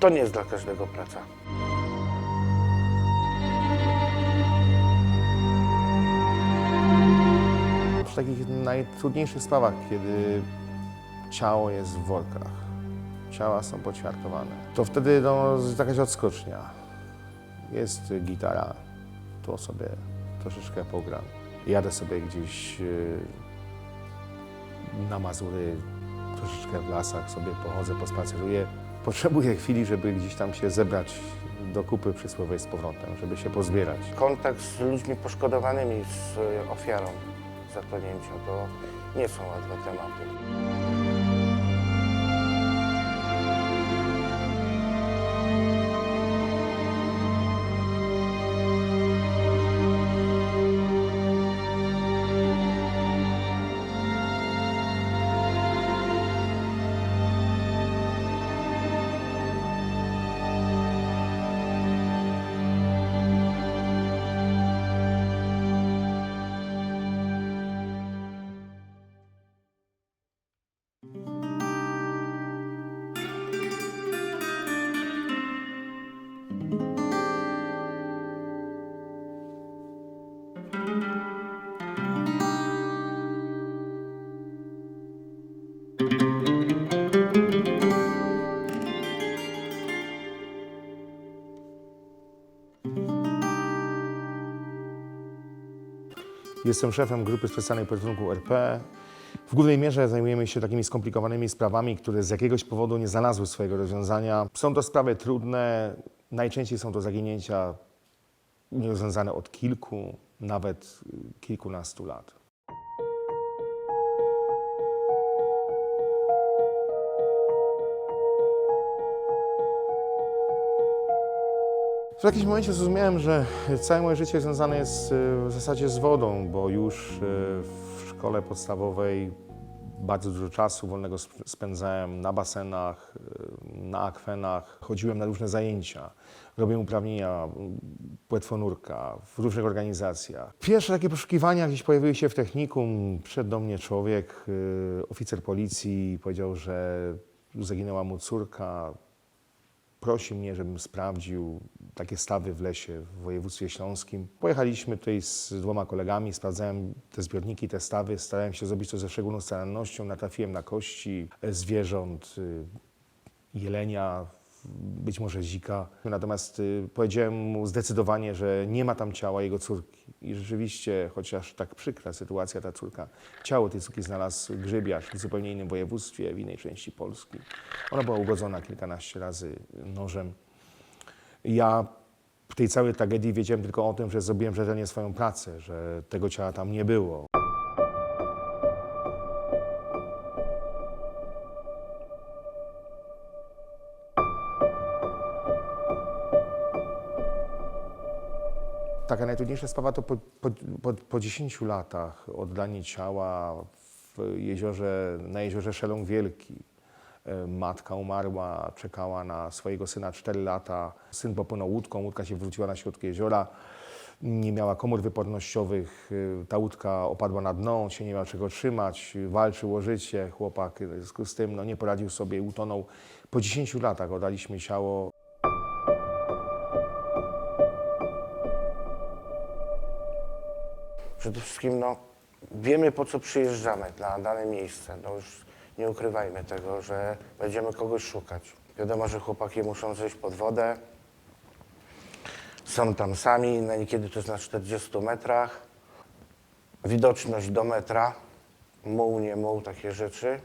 to nie jest dla każdego praca. Przy takich najtrudniejszych sprawach, kiedy ciało jest w workach, ciała są poćwiartowane, to wtedy no, jest jakaś odskocznia. Jest gitara, to sobie troszeczkę pogram. Jadę sobie gdzieś yy, na Mazury, troszeczkę w lasach sobie pochodzę, pospaceruję. Potrzebuję chwili, żeby gdzieś tam się zebrać do kupy przysłowej z powrotem, żeby się pozbierać. Kontakt z ludźmi poszkodowanymi, z ofiarą zaklęcia, to nie są łatwe tematy. Jestem szefem grupy specjalnej posterunku RP. W głównej mierze zajmujemy się takimi skomplikowanymi sprawami, które z jakiegoś powodu nie znalazły swojego rozwiązania. Są to sprawy trudne, najczęściej są to zaginięcia nierozwiązane od kilku, nawet kilkunastu lat. W jakimś momencie zrozumiałem, że całe moje życie związane jest y, w zasadzie z wodą, bo już y, w szkole podstawowej bardzo dużo czasu wolnego sp- spędzałem na basenach, y, na akwenach, chodziłem na różne zajęcia, robiłem uprawnienia płetwonurka w różnych organizacjach. Pierwsze takie poszukiwania gdzieś pojawiły się w technikum. Przyszedł do mnie człowiek, oficer policji, powiedział, że zaginęła mu córka, prosi mnie, żebym sprawdził takie stawy w lesie w województwie śląskim. Pojechaliśmy tutaj z dwoma kolegami, sprawdzałem te zbiorniki, te stawy, starałem się zrobić to ze szczególną starannością. Natrafiłem na kości e, zwierząt, y, jelenia, być może zika. Natomiast y, powiedziałem mu zdecydowanie, że nie ma tam ciała jego córki. I rzeczywiście, chociaż tak przykra sytuacja, ta córka, ciało tej córki znalazł grzybiarz w zupełnie innym województwie, w innej części Polski. Ona była ugodzona kilkanaście razy nożem. Ja w tej całej tragedii wiedziałem tylko o tym, że zrobiłem rzetelnie swoją pracę, że tego ciała tam nie było. Taka najtrudniejsza sprawa to po, po, po, po 10 latach oddanie ciała w jeziorze, na jeziorze Szeląg Wielki. E, Matka umarła, czekała na swojego syna 4 lata. Syn popłynął łódką, łódka się wróciła na środku jeziora. Nie miała komór wypornościowych, e, ta łódka opadła na dno, się nie miał czego trzymać, walczył o życie. Chłopak z tym no, nie poradził sobie utonął. Po 10 latach oddaliśmy ciało Przede wszystkim no, wiemy po co przyjeżdżamy na dane miejsce. No już nie ukrywajmy tego, że będziemy kogoś szukać. Wiadomo, że chłopaki muszą zejść pod wodę. Są tam sami, na niekiedy to jest na 40 metrach. Widoczność do metra, muł, nie muł, takie rzeczy.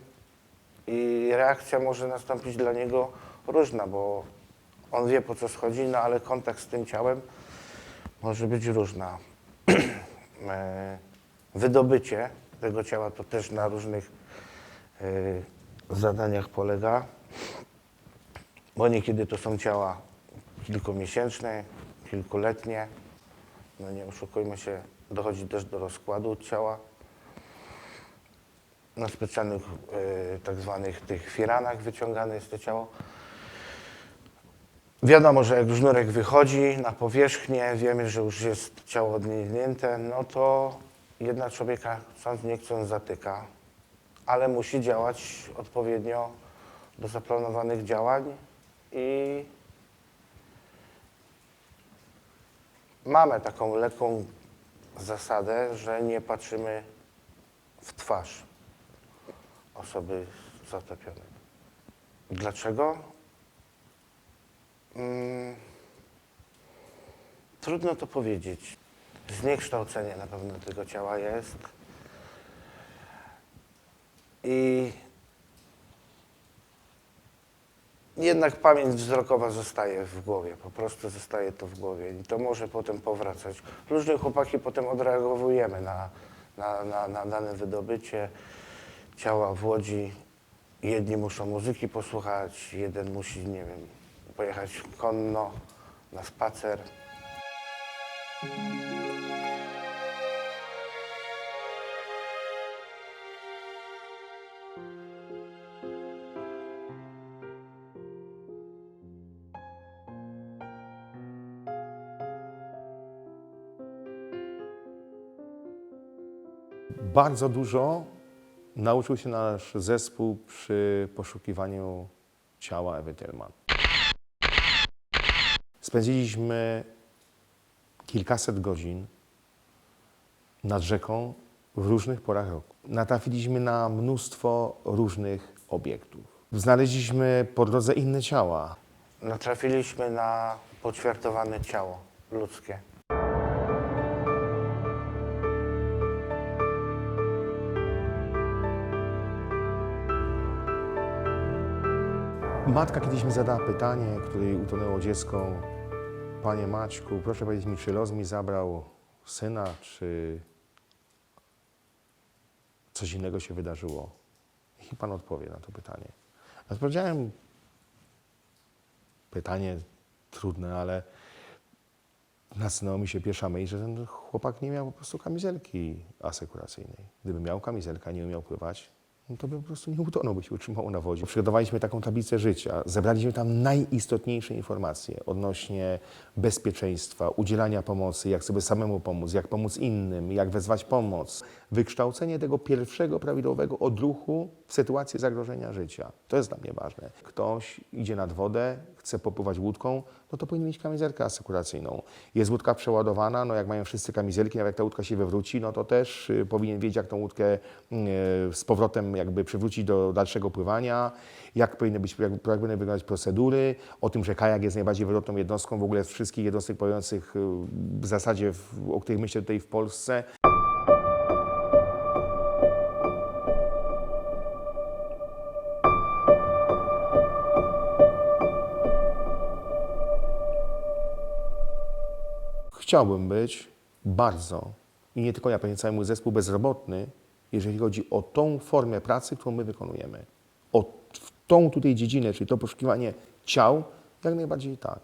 I reakcja może nastąpić dla niego różna, bo on wie po co schodzi, no ale kontakt z tym ciałem może być różna. e, wydobycie tego ciała to też na różnych e, zadaniach polega, bo niekiedy to są ciała kilkumiesięczne, kilkuletnie. No nie oszukujmy się, dochodzi też do rozkładu ciała. Na specjalnych e, tak zwanych tych firanach wyciągane jest to ciało. Wiadomo, że jak sznurek wychodzi na powierzchnię, wiemy, że już jest ciało odniesięte, no to jedna człowieka chcąc nie chcąc zatyka, ale musi działać odpowiednio do zaplanowanych działań i mamy taką lekką zasadę, że nie patrzymy w twarz osoby zatopionej. Dlaczego? Mm, trudno to powiedzieć. Zniekształcenie na pewno tego ciała jest. I jednak pamięć wzrokowa zostaje w głowie, po prostu zostaje to w głowie i to może potem powracać. Różne chłopaki potem odreagowujemy na, na, na, na dane wydobycie ciała w Łodzi. Jedni muszą muzyki posłuchać, jeden musi, nie wiem, pojechać konno na spacer. Bardzo dużo nauczył się nasz zespół przy poszukiwaniu ciała Ewy Tillman. Spędziliśmy kilkaset godzin nad rzeką w różnych porach roku. Natrafiliśmy na mnóstwo różnych obiektów. Znaleźliśmy po drodze inne ciała. Natrafiliśmy na poćwiartowane ciało ludzkie. Matka kiedyś mi zadała pytanie, której utonęło dziecko. Panie Maćku, proszę powiedzieć mi, czy los mi zabrał syna, czy coś innego się wydarzyło? I Pan odpowie na to pytanie. Odpowiedziałem, pytanie trudne, ale nasunęła mi się pierwsza myśl, że ten chłopak nie miał po prostu kamizelki asekuracyjnej. Gdyby miał kamizelkę, nie umiał pływać, no to by po prostu nie utonął, by się utrzymało na wodzie. Przygotowaliśmy taką tablicę życia. Zebraliśmy tam najistotniejsze informacje odnośnie bezpieczeństwa, udzielania pomocy, jak sobie samemu pomóc, jak pomóc innym, jak wezwać pomoc. Wykształcenie tego pierwszego prawidłowego odruchu w sytuacji zagrożenia życia. To jest dla mnie ważne. Ktoś idzie nad wodę, chce popływać łódką, no to powinien mieć kamizelkę asekuracyjną. Jest łódka przeładowana, no jak mają wszyscy kamizelki, nawet jak ta łódka się wywróci, no to też y, powinien wiedzieć, jak tą łódkę y, z powrotem jakby przywrócić do dalszego pływania, jak powinny, być, jak, jak powinny wyglądać procedury, o tym, że kajak jest najbardziej wylotną jednostką w ogóle z wszystkich jednostek pływających y, w zasadzie, w, o których myślę tutaj w Polsce. Chciałbym być bardzo, i nie tylko ja, pewnie cały mój zespół bezrobotny, jeżeli chodzi o tą formę pracy, którą my wykonujemy. O tą tutaj dziedzinę, czyli to poszukiwanie ciał, jak najbardziej tak.